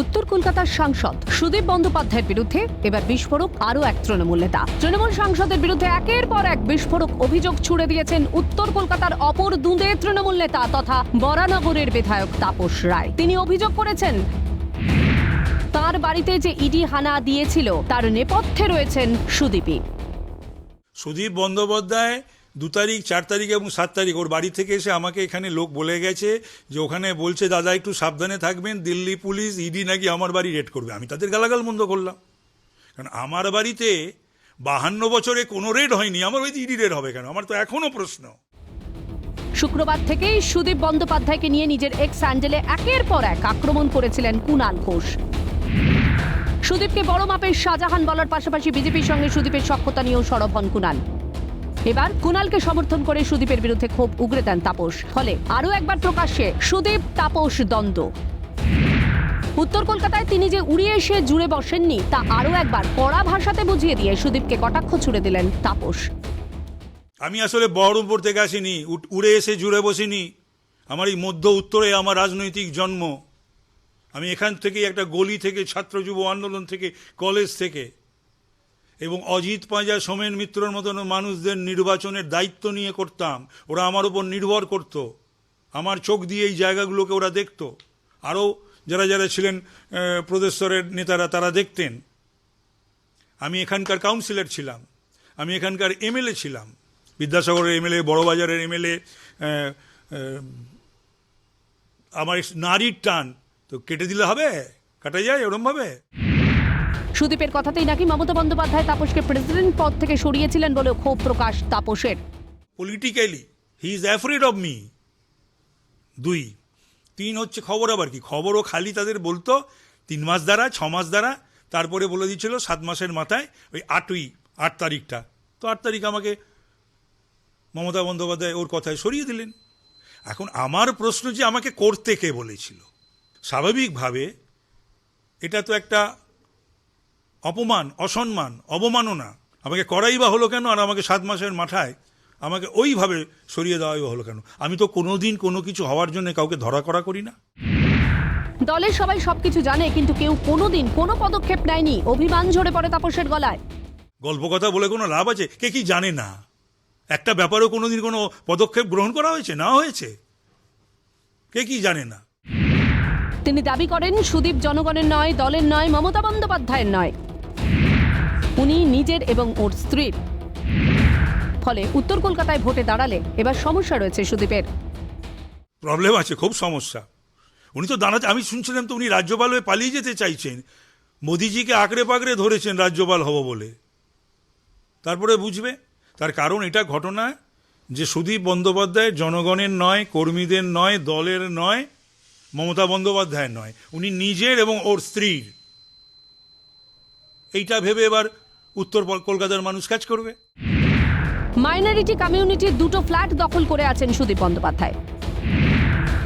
উত্তর কলকাতার সাংসদ সুদীপ বন্দ্যোপাধ্যায়ের বিরুদ্ধে এবার বিস্ফোরক আরও এক তৃণমূল নেতা। তৃণমূল সাংসদের বিরুদ্ধে একের পর এক বিস্ফোরক অভিযোগ ছুড়ে দিয়েছেন উত্তর কলকাতার অপর দুঁদে তৃণমূল নেতা তথা বরানগরের বিধায়ক তাপস রায়। তিনি অভিযোগ করেছেন, তার বাড়িতে যে ইডি হানা দিয়েছিল, তার নেপথ্যে রয়েছেন সুদীপই। সুদীপ বন্দ্যোপাধ্যায় দু তারিখ, চার তারিখ এবং সাত তারিখ। ওর বাড়ি থেকে এসে আমাকে এখানে লোক বলে গেছে যে ওখানে বলছে, দাদা, একটু সাবধানে থাকবেন। দিল্লি পুলিশ ইডি নাকি আমার বাড়ি রেড করবে। আমি তাদের গালাগাল মন্দ করলাম। কারণ আমার বাড়িতে বাহান্ন বছরে কোনো রেড হয়নি। আমার বাড়িতে ইডি রেড হবে কেন? আমার তো এখনও প্রশ্ন। শুক্রবার থেকেই সুদীপ বন্দ্যোপাধ্যায়কে নিয়ে নিজের এক্স স্যান্ডেলে একের পর এক আক্রমণ করেছিলেন কুণাল ঘোষ। সুদীপকে বড় মাপের শাহজাহান বলার পাশাপাশি বিজেপির সঙ্গে সুদীপের সক্ষতা নিয়েও সরব হন কুণাল। এবার কুণালকে সমর্থন করে সুদীপের বিরুদ্ধে ক্ষোভ উগরে দেন তাপস। ফলে আরও একবার প্রকাশ্যে সুদীপ, তাপস দ্বন্দ্ব। উত্তর কলকাতায় তিনি যে উড়িয়ে এসে জুড়ে বসেননি, তা আরও একবার কড়া ভাষাতে বুঝিয়ে দিয়ে সুদীপকে কটাক্ষ ছুড়ে দিলেন তাপস। আমি আসলে বহরমপুর থেকে আসিনি উড়ে এসে জুড়ে বসিনি। আমার এই মধ্য উত্তরে আমার রাজনৈতিক জন্ম। আমি এখান থেকেই একটা গলি থেকে, ছাত্র যুব আন্দোলন থেকে, কলেজ থেকে এবং অজিত পাঁজা সোমেন মিত্রর মতন মানুষদের নির্বাচনের দায়িত্ব নিয়ে করতাম। ওরা আমার উপর নির্ভর করত। আমার চোখ দিয়ে এই জায়গাগুলোকে ওরা দেখত। আরও যারা যারা ছিলেন আহ, প্রদেশ্বরের নেতারা তারা দেখতেন। আমি এখানকার কাউন্সিলর ছিলাম। আমি এখানকার এমএলএ ছিলাম। বিদ্যাসাগরের এমএলএ বড়বাজারের এমএলএ আমার নারীর টান। তো কেটে দিলে হবে? কাটা যায় ওরমভাবে? সুদীপের কথাতেই নাকি মমতা বন্দ্যোপাধ্যায় তাপসকে প্রেসিডেন্ট পদ থেকে সরিয়েছিলেন বলেও ক্ষোভ প্রকাশ তাপসের। Politically he is afraid of me দুই। তিন হচ্ছে খবর আবার কি? খবরও খালি তাদের বলতো, তিন মাস দ্বারা, ছ মাস দ্বারা, তারপরে বলে দিচ্ছিল সাত মাসের মাথায়, ওই আটই, আট তারিখটা। তো আট তারিখ আমাকে মমতা বন্দ্যোপাধ্যায় ওর কথায় সরিয়ে দিলেন। এখন আমার প্রশ্ন যে আমাকে করতে কে বলেছিল? স্বাভাবিকভাবে এটা তো একটা অপমান অসম্মান অবমাননা। আমাকে করাই বা হলো কেন আর আমাকে সাত মাসের মাথায়? আমাকে ওইভাবে সরিয়ে দেওয়াই বা হলো কেন? আমি তো কোনোদিন কোনো কিছু হওয়ার জন্য কাউকে ধরা করা করি না। দলের সবাই সবকিছু জানে কিন্তু কেউ কোনোদিন কোনো পদক্ষেপ নেয়নি। অভিমান ঝরে পড়ে তাপসের গলায়। গল্প কথা বলে কোনো লাভ আছে? কে কি জানে না? একটা ব্যাপারেও কোনোদিন কোনো পদক্ষেপ গ্রহণ করা হয়েছে? না হয়েছে। কে কি জানে না? তিনি দাবি করেন সুদীপ জনগণের নয় দলের নয় মমতা বন্দ্যোপাধ্যায়ের নয়। উনি নিজের এবং ওর স্ত্রীর। ফলে উত্তর কলকাতায় ভোটে দাঁড়ালে এবার সমস্যা রয়েছে সুদীপের। প্রবলেম আছে, খুব সমস্যা। উনি তো দাঁড়াতে, আমি শুনছিলাম তো উনি রাজ্যপাল হয়ে পালিয়ে যেতে চাইছেন। মোদিজিকে আঁকড়ে পাকড়ে ধরেছেন রাজ্যপাল হব বলে। তারপরে বুঝবে, তার কারণ এটা ঘটনা যে সুদীপ বন্দ্যোপাধ্যায় জনগণের নয়, কর্মীদের নয়, দলের নয়, মমতা বন্দ্যোপাধ্যায়ের নয়। উনি নিজের এবং ওর স্ত্রীর। এইটা ভেবে এবার উত্তর কলকাতার মানুষ কাজ করবে। মাইনরিটি কমিউনিটির দুটো ফ্ল্যাট দখল করে আছেন সুদীপ বন্দ্যোপাধ্যায়।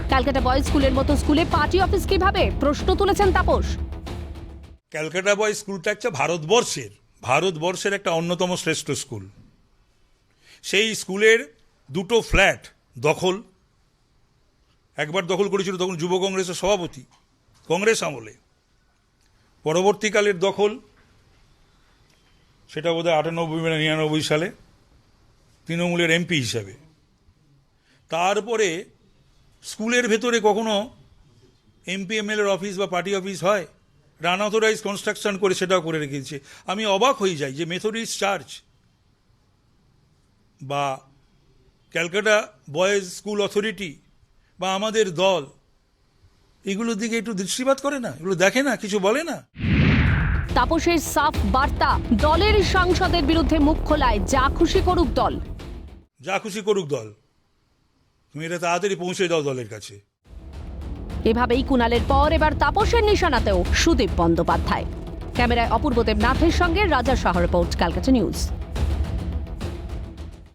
ক্যালকাটা বয়েজ স্কুলের মতো স্কুলে পার্টি অফিস কীভাবে? প্রশ্ন তুলেছেন তাপস। ক্যালকাটা বয় স্কুলটা হচ্ছে ভারতবর্ষের। ভারতবর্ষের একটা অন্যতম শ্রেষ্ঠ স্কুল। সেই স্কুলের দুটো ফ্ল্যাট দখল। একবার দখল করেছিল তখন যুব কংগ্রেসের সভাপতি কংগ্রেস আমলে। পরবর্তীকালের দখল সেটা বোধহয় আটানব্বই বা নিরানব্বই সালে তৃণমূলের এমপি হিসাবে। তারপরে স্কুলের ভেতরে কখনো এমপি এমএলএর অফিস বা পার্টি অফিস হয়? রানঅথরাইজ কনস্ট্রাকশন করে সেটাও করে রেখেছে। আমি অবাক হয়ে যাই যে মেথডিস্ট চার্চ বা ক্যালকাটা বয়েজ স্কুল অথরিটি বা আমাদের দল, এগুলোর দিকে একটু দৃষ্টিপাত করে না? এগুলো দেখে না? কিছু বলে না? তাপসের সাফ বার্তা। দলের সাংসদের বিরুদ্ধে মুখ খোলায় যা খুশি করুক দল। যা খুশি করুক দল। তুমি এটা তাড়াতাড়ি পৌঁছে দাও দলের কাছে। এভাবেই কুণালের পর এবার তাপসের নিশানাতেও সুদীপ বন্দ্যোপাধ্যায়। ক্যামেরায় অপূর্ব দেবনাথের সঙ্গে রাজা শাহ রিপোর্ট ক্যালকাটা নিউজ।